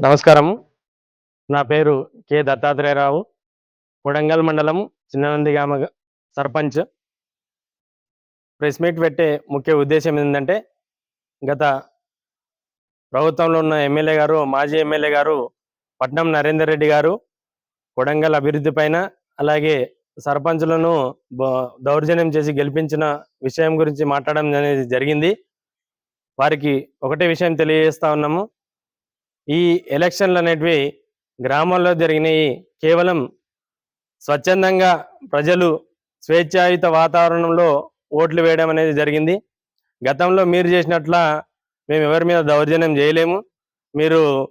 నమస్కారం నా పేరు కె. దత్తాత్రేయరావు. కొడంగల్ మండలం చిన్ననందిగామ గ- సర్పంచ్. ప్రెస్ మీట్ పెట్టే ముఖ్య ఉద్దేశం ఏంటంటే గత ప్రభుత్వంలో ఉన్న ఎమ్మెల్యే గారు మాజీ ఎమ్మెల్యే గారు పట్నం నరేందర్ రెడ్డి గారు కొడంగల్ అభివృద్ధి పైన అలాగే సర్పంచులను దౌర్జన్యం చేసి గెలిపించిన విషయం గురించి మాట్లాడడం అనేది జరిగింది. వారికి ఒకటే విషయం తెలియజేస్తా ఉన్నాము. ఈ ఎలక్షన్లు అనేటివి గ్రామాల్లో జరిగినాయి. కేవలం స్వచ్ఛందంగా ప్రజలు స్వేచ్ఛాయుత వాతావరణంలో ఓట్లు వేయడం అనేది జరిగింది. గతంలో మీరు చేసినట్ల మేము ఎవరి మీద దౌర్జన్యం చేయలేము. మీరు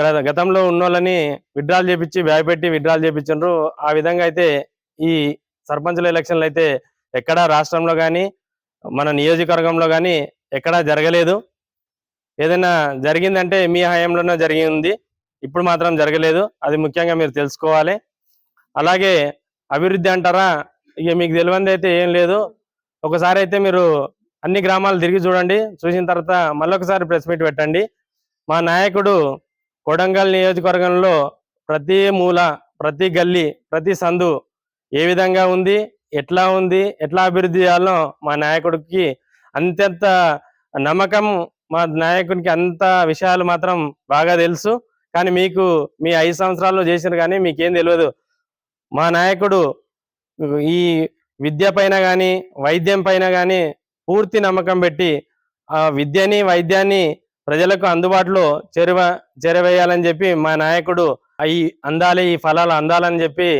గ- గతంలో ఉన్నోళ్ళని విడ్రాల్ చేపించి భయపెట్టి విడ్రాల్ చేపించారు ఆ విధంగా అయితే ఈ సర్పంచుల ఎలక్షన్లు అయితే ఎక్కడా రాష్ట్రంలో కానీ మన నియోజకవర్గంలో కానీ ఎక్కడా జరగలేదు. ఏదైనా జరిగిందంటే మీ హయాంలోనే జరిగింది ఇప్పుడు మాత్రం జరగలేదు. అది ముఖ్యంగా మీరు తెలుసుకోవాలి. అలాగే అభివృద్ధి అంటారా? ఇక మీకు తెలియంది అయితే ఏం లేదు. ఒకసారి అయితే మీరు అన్ని గ్రామాలు తిరిగి చూడండి. చూసిన తర్వాత మళ్ళొకసారి ప్రెస్ మీట్ పెట్టండి. మా నాయకుడు కొడంగల్ నియోజకవర్గంలో ప్రతి మూల ప్రతి గల్లీ ప్రతి సందు ఏ విధంగా ఉంది? ఎట్లా ఉంది? ఎట్లా అభివృద్ధి చేయాలో మా నాయకుడికి అంత్యంత నమ్మకం మా నాయకునికి అంత విషయాలు మాత్రం బాగా తెలుసు. కానీ మీకు మీ ఐదు సంవత్సరాల్లో చేసిన కానీ మీకేం తెలియదు మా నాయకుడు ఈ విద్య పైన కానీ వైద్యం పైన కానీ పూర్తి నమ్మకం పెట్టి ఆ విద్యని వైద్యాన్ని ప్రజలకు అందుబాటులో చేరువ చేరవేయాలని చెప్పి మా నాయకుడు ఈ అందాలి ఈ ఫలాలు అందాలని చెప్పి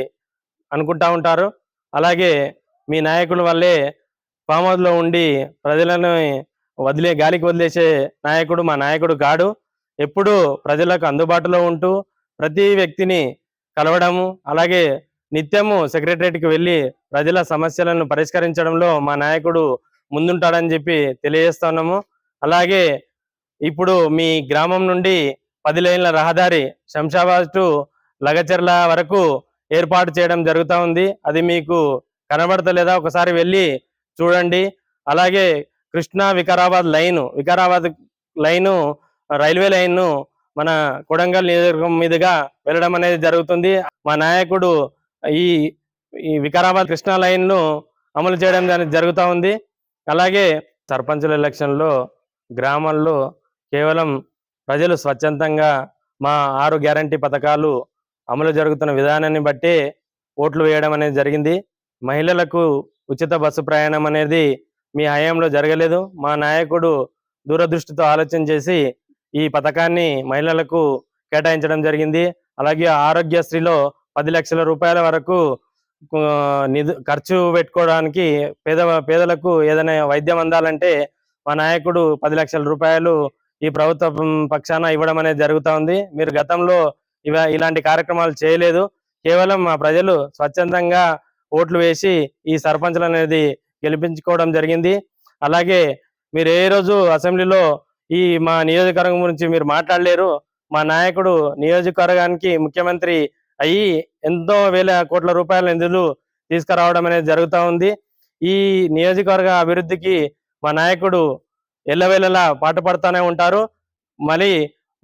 అనుకుంటా ఉంటారు. అలాగే మీ నాయకుల వల్లే ఫామ్ ఉండి ప్రజలను వదిలే గాలికి వదిలేసే నాయకుడు మా నాయకుడు కాడు. ఎప్పుడూ ప్రజలకు అందుబాటులో ఉంటూ ప్రతి వ్యక్తిని కలవడము అలాగే నిత్యము సెక్రటరేట్కి వెళ్ళి ప్రజల సమస్యలను పరిష్కరించడంలో మా నాయకుడు ముందుంటాడని చెప్పి తెలియజేస్తున్నాము. అలాగే ఇప్పుడు మీ గ్రామం నుండి పది లైన్ల రహదారి శంషాబాద్ టు లగచర్ల వరకు ఏర్పాటు చేయడం జరుగుతూ ఉంది. అది మీకు కనబడతలేదా? ఒకసారి వెళ్ళి చూడండి. అలాగే Krishna Vikarabad line Vikarabad line railway line మన కొడంగల్ నియోజకవర్గం మీదుగా వెళ్ళడం అనేది జరుగుతుంది. మా నాయకుడు ఈ ఈ వికారాబాద్ కృష్ణా లైన్ను అమలు చేయడం అనేది జరుగుతూ ఉంది. అలాగే సర్పంచుల ఎలక్షన్లో గ్రామాల్లో కేవలం ప్రజలు స్వచ్ఛందంగా మా ఆరు గ్యారంటీ పథకాలు అమలు జరుగుతున్న విధానాన్ని బట్టి ఓట్లు వేయడం అనేది జరిగింది. మహిళలకు ఉచిత బస్సు ప్రయాణం అనేది మీ హయాంలో జరగలేదు. మా నాయకుడు దూరదృష్టితో ఆలోచన చేసి ఈ పథకాన్ని మహిళలకు కేటాయించడం జరిగింది. అలాగే ఆరోగ్యశ్రీలో పది లక్షల రూపాయల వరకు నిధు ఖర్చు పెట్టుకోవడానికి పేద పేదలకు ఏదైనా వైద్యం అందాలంటే మా నాయకుడు పది లక్షల రూపాయలు ఈ ప్రభుత్వ పక్షాన ఇవ్వడం అనేది జరుగుతూ ఉంది. మీరు గతంలో ఇవ ఇలాంటి కార్యక్రమాలు చేయలేదు. కేవలం మా ప్రజలు స్వచ్ఛందంగా ఓట్లు వేసి ఈ సర్పంచులు అనేది గెలిపించుకోవడం జరిగింది. అలాగే మీరు ఏ రోజు అసెంబ్లీలో ఈ మా నియోజకవర్గం గురించి మీరు మాట్లాడలేరు. మా నాయకుడు నియోజకవర్గానికి ముఖ్యమంత్రి అయ్యి ఎంతో వేల కోట్ల రూపాయల నిధులు తీసుకురావడం అనేది జరుగుతూ ఉంది. ఈ నియోజకవర్గ అభివృద్ధికి మా నాయకుడు ఎల్లవేళలా పాటుపడుతూనే ఉంటారు. మళ్ళీ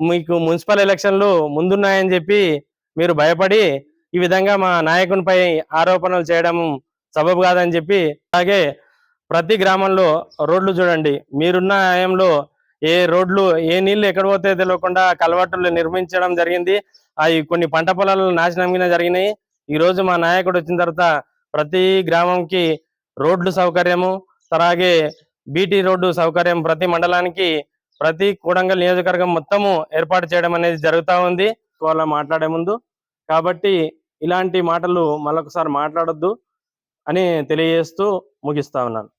మీకు మున్సిపల్ ఎలక్షన్లు ముందున్నాయని చెప్పి మీరు భయపడి ఈ విధంగా మా నాయకునిపై ఆరోపణలు చేయడం సబబు కాదని చెప్పి అలాగే ప్రతి గ్రామంలో రోడ్లు చూడండి. మీరున్న హయాంలో ఏ రోడ్లు ఏ నీళ్ళు ఎక్కడ పోతే తెలియకుండా కలవట్టులు నిర్మించడం జరిగింది. అవి కొన్ని పంట పొలాలు నాశనం జరిగినాయి. ఈ రోజు మా నాయకుడు వచ్చిన తర్వాత ప్రతి గ్రామంకి రోడ్లు సౌకర్యము అలాగే బీటీ రోడ్డు సౌకర్యం ప్రతి మండలానికి ప్రతి కూడంగల్ నియోజకవర్గం మొత్తము ఏర్పాటు చేయడం అనేది జరుగుతూ ఉంది. వాళ్ళ మాట్లాడే ముందు. కాబట్టి ఇలాంటి మాటలు మళ్ళొకసారి మాట్లాడొద్దు. అని తెలియజేస్తూ ముగిస్తా ఉన్నాను.